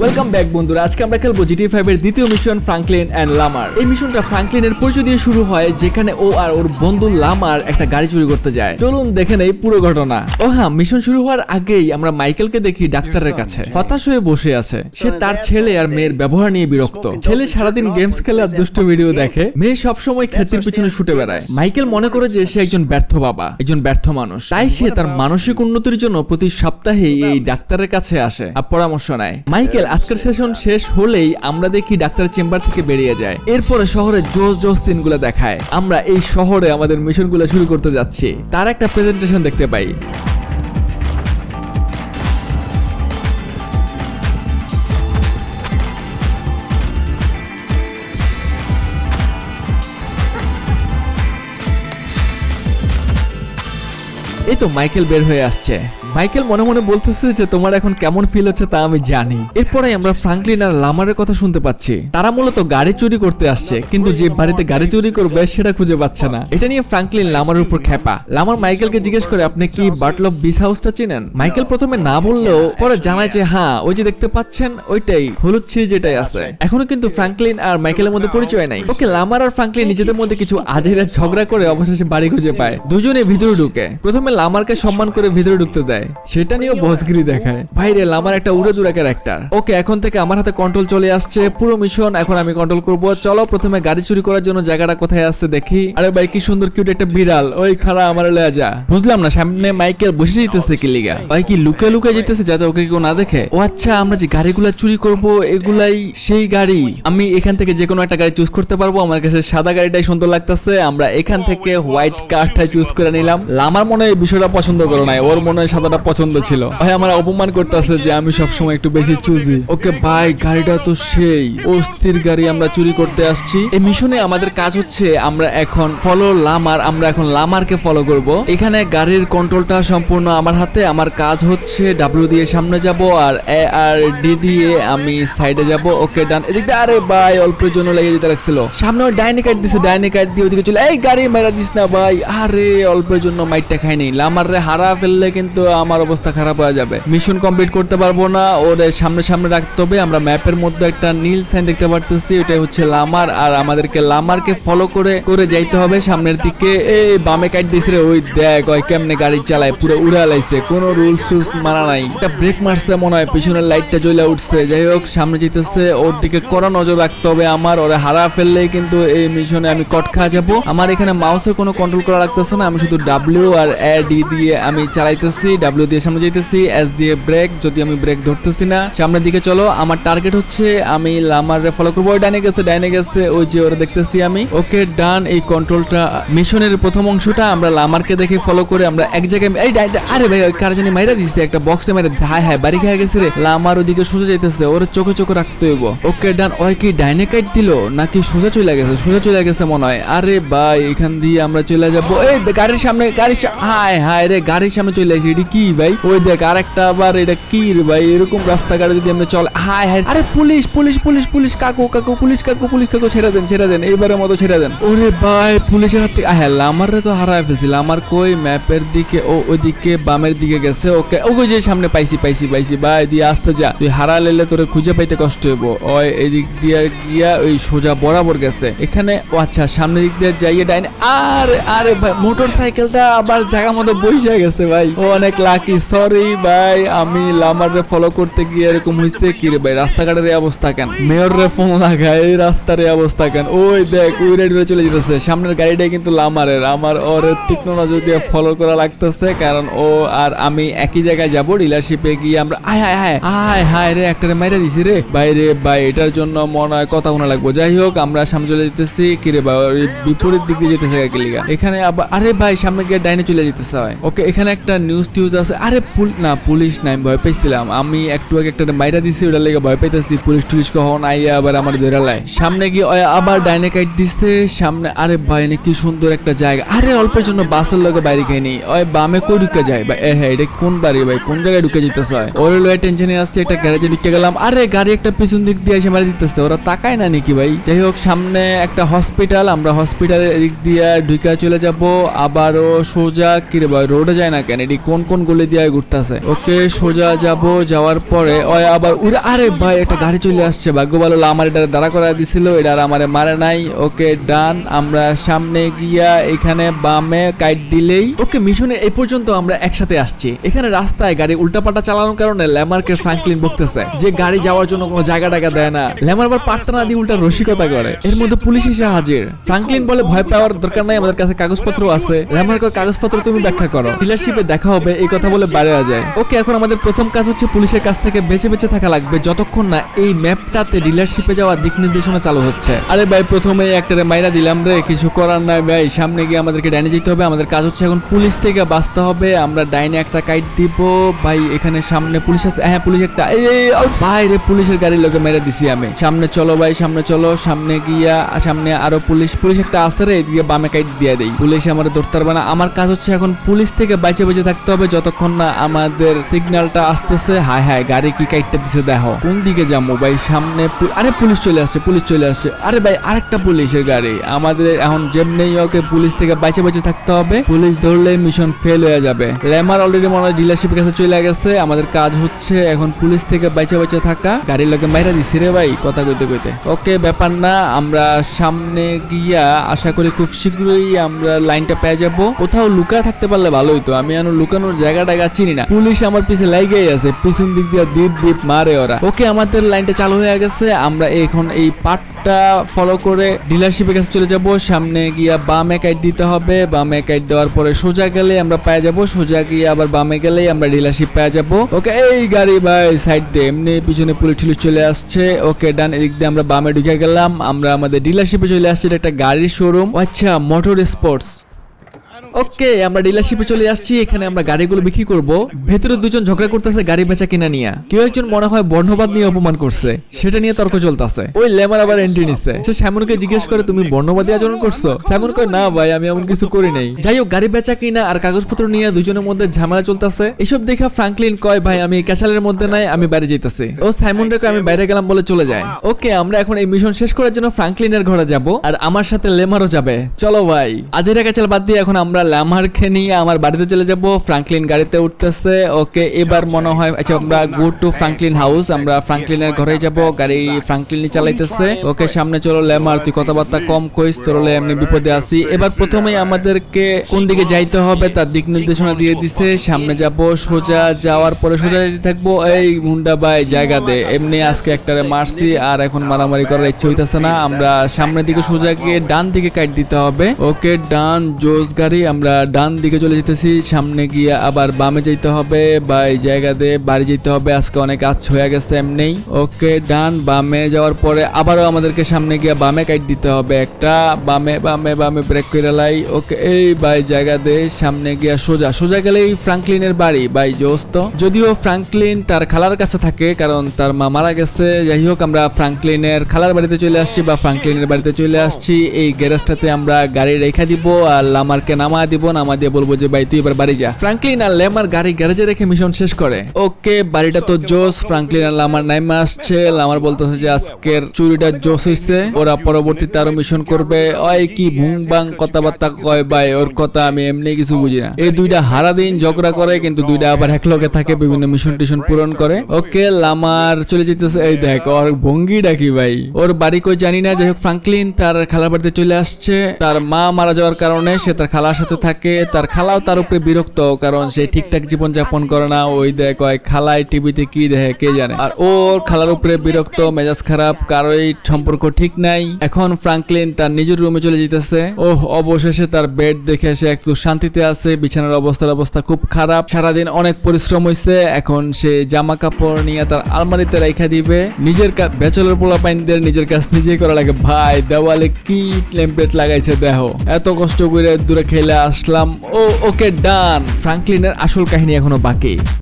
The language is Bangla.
ওয়েলকাম ব্যাক বন্ধুরা। আজকে আমরা খেলব জিটি ফাইভ এর দ্বিতীয় মিশন ফ্রাঙ্কলিন এন্ড লামার এই মিশনটা ফ্রাঙ্কলিনের পরিচয় দিয়ে শুরু হয় যেখানে ও আর ওর বন্ধু লামার একটা গাড়ি চুরি করতে যায়। চলুন দেখে নেই পুরো ঘটনা। ও হ্যাঁ মিশন শুরু হওয়ার আগেই আমরা মাইকেলকে দেখি ডাক্তারের কাছে। হতাশ হয়ে বসে আছে। সে তার ছেলে আর মেয়ের ব্যবহার নিয়ে বিরক্ত। ছেলে সারাদিন গেমস খেলে আর দুষ্ট ভিডিও দেখে। মেয়ে সবসময় খ্যাতির পিছনে ছুটে বেড়ায়। মাইকেল মনে করে যে সে একজন ব্যর্থ বাবা একজন ব্যর্থ মানুষ। তাই সে তার মানসিক উন্নতির জন্য প্রতি সপ্তাহে এই ডাক্তারের কাছে আসে আর পরামর্শ নেয়। মাইকেল আজকের সেশন শেষ হলেই আমরা দেখি ডাক্তারের চেম্বার থেকে বেরিয়ে যায়। এরপরে শহরে জোস জোস সিনগুলো দেখায়। আমরা এই শহরে আমাদের মিশনগুলো শুরু করতে যাচ্ছি। তার একটা প্রেজেন্টেশন দেখতে পাই। এই তো মাইকেল বের হয়ে আসছে। মাইকেল মনে মনে বলতেছে যে তোমার এখন কেমন ফিল হচ্ছে তা আমি জানি। এরপরে আমরা ফ্রাঙ্কলিন আর লামারের কথা শুনতে পাচ্ছি। তারা মূলত গাড়ি চুরি করতে আসছে, কিন্তু যে বাড়িতে গাড়ি চুরি করবে সেটা খুঁজে পাচ্ছে না। এটা নিয়ে ফ্রাঙ্কলিন লামারের উপর খেপা লামার মাইকেলকে জিজ্ঞেস করে, আপনি কি বাটলফ বিস হাউসটা চিনেন? মাইকেল প্রথমে না বললেও পরে জানায় যে হ্যাঁ ওই যে দেখতে পাচ্ছেন, ওইটাই, হলুদ ছিঁড়ি যেটাই আছে। এখনও কিন্তু ফ্রাঙ্কলিন আর মাইকেলের মধ্যে পরিচয় নাই। ওকে, লামার আর ফ্রাঙ্কলিন নিজেদের মধ্যে কিছু আজেরা ঝগড়া করে অবশেষে বাড়ি খুঁজে পায়। দুজনে ভিতরে ঢুকে। প্রথমে লামারকে সম্মান করে ভিতরে ঢুকতে দেয়। সেটা নিয়েও বসগিরি দেখায়। লামার একটা উড়ে ওকে, এখন থেকে আমার হাতে কন্ট্রোল চলে আসছে, পুরো মিশন এখন আমি কন্ট্রোল করব। চলো, প্রথমে গাড়ি চুরি করার জন্য জায়গাটা কোথায় আসছে দেখি। আরে ভাই, কি সুন্দর কিউট একটা বিড়াল। ওই আমার যা। বুঝলাম না, সামনে মাইকেল বসে যেতেছে কি লিগা? ভাই, কি লুকে লুকে যেতেছে যাতে ওকে কেউ না দেখে? ও আচ্ছা আমরা যে গাড়িগুলা চুরি করব, এগুলাই সেই গাড়ি। আমি এখান থেকে যে কোনো একটা গাড়ি চুজ করতে পারব। আমার কাছে সাদা গাড়িটাই সুন্দর লাগতেছে। আমরা এখান থেকে হোয়াইট কারটাই চুজ করে নিলাম। লামার মনে হয় বিষয়টা পছন্দ করো নাই। ওর মনে হয় সাদাটা পছন্দ ছিল। ভাই, আমার অপমান করতেছে যে আমি সবসময় একটু বেশি চুজি। ওকে, ভাই, গাড়িটা তো সেই। অস্থির গাড়ি আমরা চুরি করতে আসছি। এই মিশনে আমাদের কাজ হচ্ছে আমরা এখন ফলো লামার, আমরা এখন লামারকে ফলো করব। এখানে গাড়ির কন্ট্রোলটা সম্পূর্ণ আমার হাতে। আমার কাজ হচ্ছে ডাব্লিউ দিয়ে সামনে যাব আর এ আর ডি দিয়ে আমি সাইডে যাব। ওকে, ডান এদিক। আরে ভাই, অল্পের জন্য লেগে যেতে লাগছিল। সামনে ডাইনি কাট দিছে, ডাইনি কাট দিয়ে ওদিকে চলে এই গাড়ি মেরা দিস না ভাই। আরে, অল্পের জন্য মাইটটা খাইনি। লামার রে হারা ফেললে কিন্তু আমার অবস্থা খারাপ হয়ে যাবে। মিশন কমপ্লিট করতে পারব না, ওদের সামনে সামনে রাখতে হবে। আমরা ম্যাপের মধ্যে একটা নীল সাইন দেখতে পারতেছি ওটা হচ্ছে লামার। আর আমাদেরকে লামারকে ফলো করে করে যাইতে হবে সামনের দিকে। এই বামে কাট দিছে রে, ওই দেখ, ওই কেমনে গাড়ি চালায়, পুরো উড়া লাইছে। কোনো রুলস টুলস মানা নাই। এটা ব্রেক মারছে মনে হয়, পিছনের লাইটটা জ্বলে উঠছে। যাই হোক, সামনে যেতেছে, ওর দিকে কড়া নজর রাখতে হবে আমার। ওরে হারা ফেললেই কিন্তু এই মিশনে আমি কট খা যাব। আমার এখানে মাউসের কোনো কন্ট্রোল করা লাগতেছে না, আমি শুধু ডাব্লিউ আর এ ডি দিয়ে আমি চালাইতেছি ডাব্লিউ দিয়ে সামনে যেতেছি এস দিয়ে ব্রেক যদি আমি ব্রেক ধরতেছি না, সামনের দিকে চলো, আমার টার্গেট হচ্ছে আমি লামার ফলো করব। ডাইনে গেছে ডাইনে গেছে, ওই যে ওরা দেখতেছি আমি। ওকে, ডান, এই কন্ট্রোলটা মিশনের প্রথম অংশটা আমরা লামারকে দেখে ফলো করে আমরা এক জায়গায় এই আরে ভাই কার জানি মাইরা দিছে, একটা বক্সে মাইরা দিছে। হাই হাই বাড়ি খেয়ে গেছে রে। লামার ওদিকে সোজা যাইতেছে, ওর চোখে চোখে রাখতে হইব। ওকে, ডান, ওই কি ডাইনে কাইট দিল, নাকি সোজা চলে গেছে? সোজা চলে গেছে মনে হয়। আরে ভাই, এখান দিয়ে আমরা চলে যাব। এই, গাড়ির সামনে গাড়ির হায় হায় রে, গাড়ির সামনে চলে আসি এটি কি ভাই? ওই দেখ, আরেকটা আবার এটা কি রে ভাই? এরকম রাস্তাঘাটে যদি আমরা চলে হায় হায়, আরে পুলিশ পুলিশ পুলিশ পুলিশ, কাকু কাকু, পুলিশ কাকু পুলিশ, কাকু, ছেড়ে দেন ছেড়ে দেন, এইবারের মতো ছেড়ে দেন। ওরে ভাই, পুলিশের হাত থেকে হ্যাঁ লামার তো হারায় ফেলছিল। আমার কই ম্যাপের দিকে, ও ওইদিকে বামের দিকে গেছে, ওকে ওকে যে সামনে পাইছি পাইছি পাইছি। ভাই, দিয়ে আসতে যা। তুই হারা লেলে তোরে খুঁজে পাইতে কষ্ট হইব। ওই এদিক দিয়ে গিয়া ওই সোজা বরাবর গেছে। এখানে ও আচ্ছা সামনের দিক দিয়ে যাইয়ে ডাইনে আরে আরে ভাই মোটর সাইকেলটা আবার জায়গা মতো বসে গেছে ভাই। ও অনেক লাকি সরি ভাই, আমি লামারে ফলো করতে গিয়ে এরকম হইছে। কি রে ভাই, রাস্তাঘাটের এই অবস্থা কেন? মেয়র রে ফোন লাগায়, এই রাস্তার এই অবস্থা কেন? ওই দেখ, ওই রেড চলে যেতেছে। সামনের গাড়িটাই কিন্তু লামারের। আমার ওর তীক্ষ্ণ নজর দিয়ে ফলো করা লাগতেছে, কারণ ও আর আমি একই জায়গায় যাব। ডিলারশিপে গিয়ে আমরা, আয় হায় হায় হায় হায় রে একটা মাইরা দিছি রে। বাইরে ভাই, এটার জন্য মনে হয় কথা শোনা লাগবো। যাই হোক, আমরা সামনে চলে যেতেছি। কি রে ভাই বিপরীত দিকে যেতেছে কি এখানে আবার। আরে ভাই, সামনে গিয়ে ডাইনে চলে যেতেছে ভাই। ওকে, এখানে একটা নিউজ টিউজ আছে, আরে না, পুলিশ নাই, ভয় পাইছিলাম। আমি একটু আগে একটা মাইরা দিছি, ওটার লেগে ভয় পাইতেছি, পুলিশ টুলিশ কখন আইয়া আবার আমার লাই সামনে গিয়ে আবার ডাইনে কাইট দিচ্ছে সামনে, আরে ভাই নে কি সুন্দর একটা জায়গা। আরে অল্পের জন্য বাসের লগে বাইরে খাইনি ওই বামে কই ঢুকে যায়? ভাই, এ হ্যাঁ এটা কোন বাড়ি ভাই? কোন জায়গায় ঢুকে যেতেছে? ওর লয়ে টেনশনে আসছে একটা গ্যারেজে ঢুকে গেলাম। আরে গাড়ি একটা পিছন দিক দিয়ে এসে মারি দিতেছে, ওরা তাকায় না নাকি ভাই? যাই হোক, সামনে একটা হসপিটাল, আমরা হসপিটালের দিক দিয়ে ঢুকে চলে যাব। আবারও সোজা কি রে ভাই, রোডে যায় না কেন? এটি কোন কোন এমন গলি দিয়ে ঘুরতেছে। ওকে সোজা যাব যাওয়ার পরে ওই আবার উড়ে আরে ভাই একটা গাড়ি চলে আসছে ভাগ্য ভালো আমার এটা দাঁড়া করা দিছিল এটা আর আমারে মারে নাই। ওকে ডান আমরা সামনে গিয়া এখানে বামে কাইট দিলেই ওকে মিশনে এই পর্যন্ত আমরা একসাথে আসছি। এখানে রাস্তায় গাড়ি উল্টাপাল্টা চালানোর কারণে ল্যামারকে ফ্রাঙ্কলিন বকতেছে। যে গাড়ি যাওয়ার জন্য কোনো জায়গা টাকা দেয় না। ল্যামার আবার পাত্তা না দিয়ে উল্টা রসিকতা করে। এর মধ্যে পুলিশ এসে হাজির। ফ্রাঙ্কলিন বলে ভয় পাওয়ার দরকার নাই আমাদের কাছে কাগজপত্র আছে। ল্যামার কয়, কাগজপত্র তুমি ব্যাখ্যা করো। ডিলারশিপে দেখা হবে এই কথা বলে বাইরে যায়। ওকে এখন আমাদের প্রথম কাজ হচ্ছে পুলিশের কাছ থেকে বেঁচে বেঁচে থাকা লাগবে। যতক্ষণ না এই ম্যাপটাতে ডিলারশিপে যাওয়ার দিক নির্দেশনা চালু হচ্ছে। আরে ভাই প্রথমে একটারে মাইরা দিলাম রে কিছু করার নাই ভাই। সামনে গিয়ে আমাদেরকে ডাইনে যেতে হবে। আমাদের কাজ হচ্ছে এখন পুলিশ থেকে বাঁচতে হবে। আমরা ডাইনে একটা কাইট দিব। ভাই এখানে সামনে পুলিশ আছে। হ্যাঁ পুলিশ একটা। এই এই, ভাই রে পুলিশের গাড়ির লোকে মেরে দিছি আমি। সামনে চলো ভাই সামনে চলো। সামনে গিয়া সামনে আরও পুলিশ। পুলিশ একটা আছে রে এদিকে বামে কাইট দিয়ে দেই। পুলিশ আমার ধরতে পারবে না। আমার কাজ হচ্ছে এখন পুলিশ থেকে বাইচে বেঁচে থাকতে হবে। যতক্ষণ না আমাদের সিগন্যালটা আসতেছে, হায় হায়, গাড়ি কি কাইটটা দিছে দেখো। কোন দিকে যাব ভাই? সামনে আরে পুলিশ চলে আসছে, পুলিশ চলে আসছে। আরে ভাই, আরেকটা পুলিশের গাড়ি। আমাদের এখন যেমনি ওকে পুলিশ থেকে বাইচে বেঁচে থাকতে হবে, পুলিশ ধরলে মিশন ফেল হয়ে যাবে। ল্যামার অলরেডি মনে হয় ডিলারশিপের কাছে চলে গেছে। আমাদের কাজ হচ্ছে এখন পুলিশ থেকে বাইচে বেঁচে থাকা। গাড়ির লোকে মাইরা দিছি রে ভাই, কথা কইতে কইতে। ওকে, ব্যাপার না, আমরা সামনে গিয়া আশা করি খুব শীঘ্রই আমরা লাইনটা পেয়ে যাব। কোথাও লুকা থাকতে পারলে ভালো হইতো। আমি এখন লুকানোর জায়গাটা চিনি না। পুলিশ আমার পিছে লাইগেই আছে, পিছন দিক দিয়ে দ্বীপ দ্বীপ মারে ওরা। ওকে, আমাদের লাইনটা চালু হয়ে গেছে, আমরা এখন এই পার্টটা ফলো করে ডিলারশিপের কাছে চলে যাব। সামনে গিয়া বামে কাইট দিতে হবে, বামে কাইট দেওয়ার পরে সোজা গেলে আমরা পেয়ে যাব, সোজা গিয়ে আবার বামে গেলেই আমরা ডিলারশিপ পেয়ে যাব। ওকে, এই গাড়ি ভাই সাইড দিয়ে এমনি পিছনে পুলিশ টুলিশ চলে আসছে। ওকে, ডান এদিক দিয়ে আমরা বামে ঢুকে গেলাম, আমরা আমাদের ডিলারশিপে চলে আসছি, এটা একটা গাড়ির শোরুম আচ্ছা মোটর স্পোর্টস ওকে আমরা ডিলারশিপে চলে আসছি, এখানে আমরা গাড়িগুলো বিক্রি করব। ভেতরে দুজন ঝগড়া করতেছে, গাড়ি বেচা কিনা নিয়ে। কেউ একজন মনে হয় বর্ণবাদ নিয়ে অপমান করছে, সেটা নিয়ে তর্ক চলতেছে। ওই লেমার আবার এন্ট্রি নিচ্ছে সে স্যামনকে জিজ্ঞেস করে, তুমি বর্ণবাদী আচরণ করছ? স্যামন কয়, না ভাই, আমি এমন কিছু করি নাই। যাই হোক, গাড়ি বেচা কিনা আর কাগজপত্র নিয়ে দুজনের মধ্যে ঝামেলা চলতেছে। এসব দেখা ফ্রাঙ্কলিন কয়, ভাই, আমি ক্যাচালের মধ্যে নাই, আমি বাইরে যেতেছি ও সাইমন রেখে আমি বাইরে গেলাম বলে চলে যায় ওকে আমরা এখন এই মিশন শেষ করার জন্য ফ্রাঙ্কলিনের ঘরে যাব, আর আমার সাথে লেমারও যাবে। চলো ভাই। আজেরা ক্যাচাল বাদ দিয়ে এখন আমরা ল্যামারকে নিয়ে আমার বাড়িতে চলে যাব ফ্রাঙ্কলিন গাড়িতে উঠতেছে। ওকে, এবার মনে হয় আচ্ছা আমরা গো টু ফ্রাঙ্কলিন হাউস আমরা ফ্রাঙ্কলিনের ঘরে যাব, গাড়ি ফ্রাঙ্কলিনই চালাইতেছে। ওকে, সামনে চলো ল্যামার তুই কথাবার্তা কম কইস তোর এমনি বিপদে আসি এবার প্রথমেই আমাদেরকে কোন দিকে যাইতে হবে, তার দিক নির্দেশনা দিয়ে দিছে। সামনে যাব, সোজা যাওয়ার পরে সোজা যেতে থাকব, এই মুন্ডা ভাই জায়গা দে এমনি আজকে একটারে মারছি, আর এখন মারামারি করার ইচ্ছে হইতাছে না। আমরা সামনের দিকে সোজা গিয়ে ডান দিকে কাট দিতে হবে। ওকে, ডান, জোস গাড়ি আমরা ডান দিকে চলে যেতেছি, সামনে গিয়ে আবার বামে যেতে হবে বা এই জায়গা দিয়ে বাড়ি যেতে হবে, আজকে অনেক কাজ হয়ে গেছে এমনি ওকে, ডান বামে যাওয়ার পরে আবারও আমাদেরকে সামনে গিয়ে বামে কাট দিতে হবে একটা, বামে বামে বামে ব্রেক করে লাই। ওকে, এই বাই জায়গা দিয়ে সামনে গিয়া সোজা সোজা গেলেই ফ্রাঙ্কলিনের বাড়ি, বাই জোস্ত। যদিও ফ্রাঙ্কলিন তার খালার কাছে থাকে, কারণ তার মা মারা গেছে, যাই হোক আমরা ফ্রাঙ্কলিনের খালার বাড়িতে চলে আসছি বা ফ্রাঙ্কলিনের বাড়িতে চলে আসছি, এই গ্যারেজটাতে আমরা গাড়ি রেখে দিব, আর লামারকে নামা দিব, নামা দিয়ে বলব যে, ভাই, তুই এবার বাড়ি যা। ফ্রাঙ্কলিন আর লেমার গাড়ি গ্যারেজে রেখে মিশন শেষ করে। ওকে, বাড়িটা তো জোস। ফ্রাঙ্কলিন আর লামার নাইমা আসছে। লামার বলতেছে যে, আজকের চুরিটা জোস হইছে। ওরা পরবর্তীতে আরও মিশন করবে। ওই কি ভুং বাং কথাবার্তা কয় ভাই? ওর কথা আমি এমনি কিছু বুঝি না। এই দুইটা হারা দিন ঝগড়া করে, কিন্তু দুইটা আবার একলগে থাকে, বিভিন্ন মিশন টিশন পূরণ করে। ওকে, লামার চলে যেতেছে। এই দেখ, ওর ভঙ্গি ডাকি ভাই? ওর বাড়ি কই জানি না। যাই হোক, ফ্রাঙ্কলিন তার খালার বাড়িতে চলে আসছে। তার মা মারা যাওয়ার কারণে সে তার খালার থাকে, তার খালাও তার উপরে বিরক্ত, কারণ সে ঠিকঠাক জীবন যাপন করে না। ওই দেখ, ওই খালায় টিভিতে কি দেখে, কে জানে। আর ওর খালার উপরে বিরক্ত, মেজাজ খারাপ, কারোই সম্পর্ক ঠিক নাই। এখন ফ্রাঙ্কলিন তার নিজের রুমে চলে যেতেছে। ওহ, অবশেষে তার বেড দেখে সে একটু শান্তিতে আছে। বিছানার অবস্থার অবস্থা খুব খারাপ। সারাদিন অনেক পরিশ্রম হয়েছে এখন সে জামা কাপড় নিয়ে তার আলমারিতে রেখে দিবে। নিজের ব্যাচেলর পোলা পাইনদের নিজের কাজ নিজেই করা লাগে। ভাই, দেওয়ালে কি টেমপ্লেট লাগাইছে, দেখো। এত কষ্ট করে দূরে খেলে আসলাম। ও ওকে ডান। ফ্রাঙ্কলিনের আসল কাহিনী এখনও বাকি।